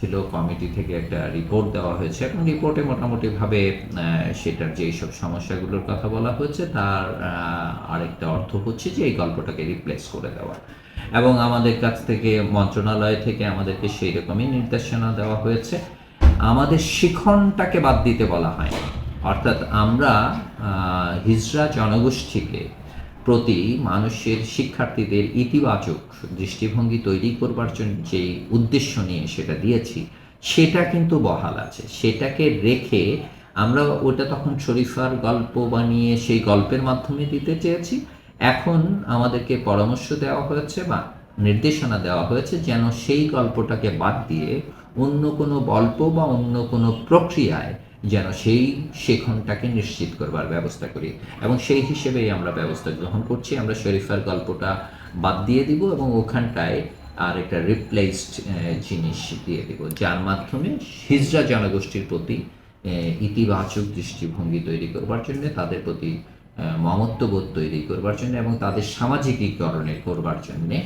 ছিল কমিটি থেকে একটা রিপোর্ট দেওয়া হয়েছে। এবং রিপোর্টে মোটামুটি ভাবে আহ, সেটার যে সব সমস্যাগুলোর কথা বলা হয়েছে তার আরেকটা অর্থ হচ্ছে যে এই গল্পটাকে রিপ্লেস করে দেওয়া। এবং আমাদের কাছ থেকে মন্ত্রণালয় থেকে আমাদেরকে সেই রকমই নির্দেশনা দেওয়া হয়েছে। আমাদের শিখনটাকে বাদ দিতে বলা হয় অর্থাৎ আমরা হিজড়া জনগোষ্ঠীকে প্রতি মানুষের শিক্ষার্থীদের ইতিবাচক দৃষ্টিভঙ্গি তৈরি করবার জন্য যে উদ্দেশ্য নিয়ে সেটা দিয়েছি, সেটা কিন্তু বহাল আছে। সেটাকে রেখে আমরা ওটা তখন শরীফার গল্প বানিয়ে সেই গল্পের মাধ্যমে দিতে চেয়েছি। এখন আমাদেরকে পরামর্শ দেওয়া হয়েছে বা নির্দেশনা দেওয়া হয়েছে যেন সেই গল্পটাকে বাদ দিয়ে অন্য কোনো গল্প বা অন্য কোনো প্রক্রিয়ায় যেন সেই শেখনটাকে নিশ্চিত করবার ব্যবস্থা করি। এবং সেই হিসেবেই আমরা ব্যবস্থা গ্রহণ করছি। আমরা শরীফার গল্পটা বাদ দিয়ে দিব এবং ওখানটায় আর একটা রিপ্লেসড জিনিস দিয়ে দিব। যার মাধ্যমে হিজড়া জনগোষ্ঠীর প্রতি ইতিবাচক দৃষ্টিভঙ্গি তৈরি করবার জন্য, তাদের প্রতি মমত্ববোধ তৈরি করবার জন্য এবং তাদের সামাজিকীকরণে করবার জন্যে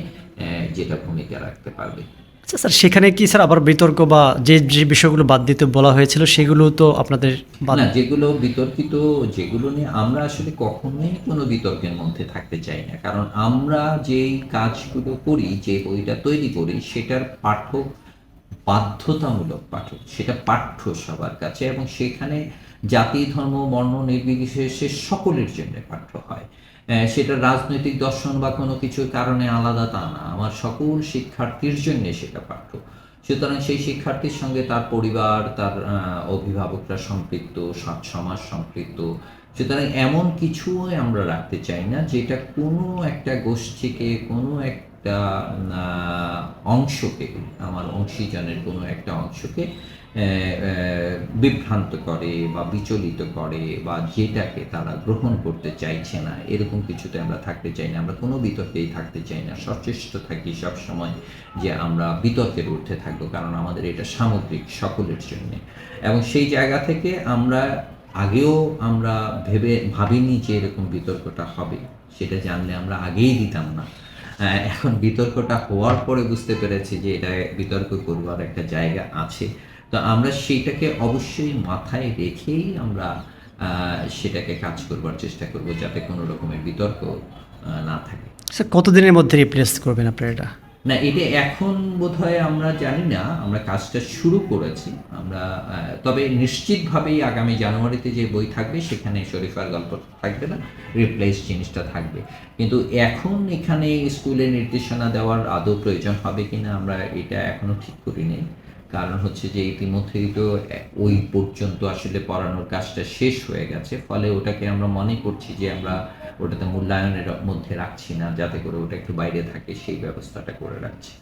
যেটা ভূমিকা রাখতে পারবে। আচ্ছা স্যার, সেখানে কি, স্যার, আবার বিতর্ক বা যে যে বিষয়গুলো বাদ দিতে বলা হয়েছিল সেগুলো তো আপনাদের না, যেগুলো বিতর্কিত, যেগুলো নিয়ে আমরা আসলে কখনোই কোনো বিতর্কের মধ্যে থাকতে চাই না। কারণ আমরা যেই কাজগুলো করি, যে বইটা তৈরি করি, সেটার পাঠক বাধ্যতামূলক পাঠক, সেটা পাঠ্য সবার কাছে এবং সেখানে জাতি, ধর্ম, বর্ণ, নির্বিশেষে সকলের জন্য পাঠ্য হয়। সেটা রাজনৈতিক দর্শন বা কোনো কিছুর কারণে আলাদা তা না। আমার সকল শিক্ষার্থীর জন্য সেটা পাঠ্য। সুতরাং সেই শিক্ষার্থীর সঙ্গে তার পরিবার, তার অভিভাবকরা সম্পৃক্ত সমাজ সম্পৃক্ত। সুতরাং এমন কিছুই আমরা রাখতে চাই না যেটা কোনো একটা গোষ্ঠীকে, কোনো একটা অংশকে, আমার অংশীজনের কোনো একটা অংশকে বিভ্রান্ত করে বা বিচলিত করে বা যেটাকে তারা গ্রহণ করতে চাইছে না, এরকম কিছুতে আমরা থাকতে চাই না। আমরা কোনো বিতর্কেই থাকতে চাই না। সচেষ্ট থাকি সব সময় যে আমরা বিতর্কের ঊর্ধ্বে থাকব, কারণ আমাদের এটা সামগ্রিক সকলের জন্য। এবং সেই জায়গা থেকে আমরা আগেও আমরা ভেবে ভাবিনি যে এরকম বিতর্কটা হবে। সেটা জানলে আমরা আগেই দিতাম না। এখন বিতর্কটা হওয়ার পরে বুঝতে পেরেছি যে এটা বিতর্ক করবার একটা জায়গা আছে। তো আমরা সেইটাকে অবশ্যই মাথায় রেখেই আমরা সেটাকে কাজ করবার চেষ্টা করব যাতে কোনো রকমের বিতর্ক না থাকে। স্যার কতদিনের মধ্যে রিপ্লেস করবেন আপনারা এটা? না এটা এখন বোধহয় আমরা জানি না। আমরা কাজটা শুরু করেছি। আমরা তবে নিশ্চিতভাবেই আগামী জানুয়ারিতে যে বই থাকবে সেখানে শরীফার গল্প থাকবে না রিপ্লেস জিনিসটা থাকবে। কিন্তু এখন এখানে স্কুলে নির্দেশনা দেওয়ার আদৌ প্রয়োজন হবে কিনা আমরা এটা এখনও ঠিক করি নেই কারণ হচ্ছে যে ইতিমধ্যেই তো ওই পর্যন্ত আসলে পড়ানোর কাজটা শেষ হয়ে গেছে। ফলে ওটাকে আমরা মনে করছি যে আমরা ওটাতে মূল্যায়নের মধ্যে রাখছি না, যাতে করে ওটা একটু বাইরে থাকে, সেই ব্যবস্থাটা করে রাখছি।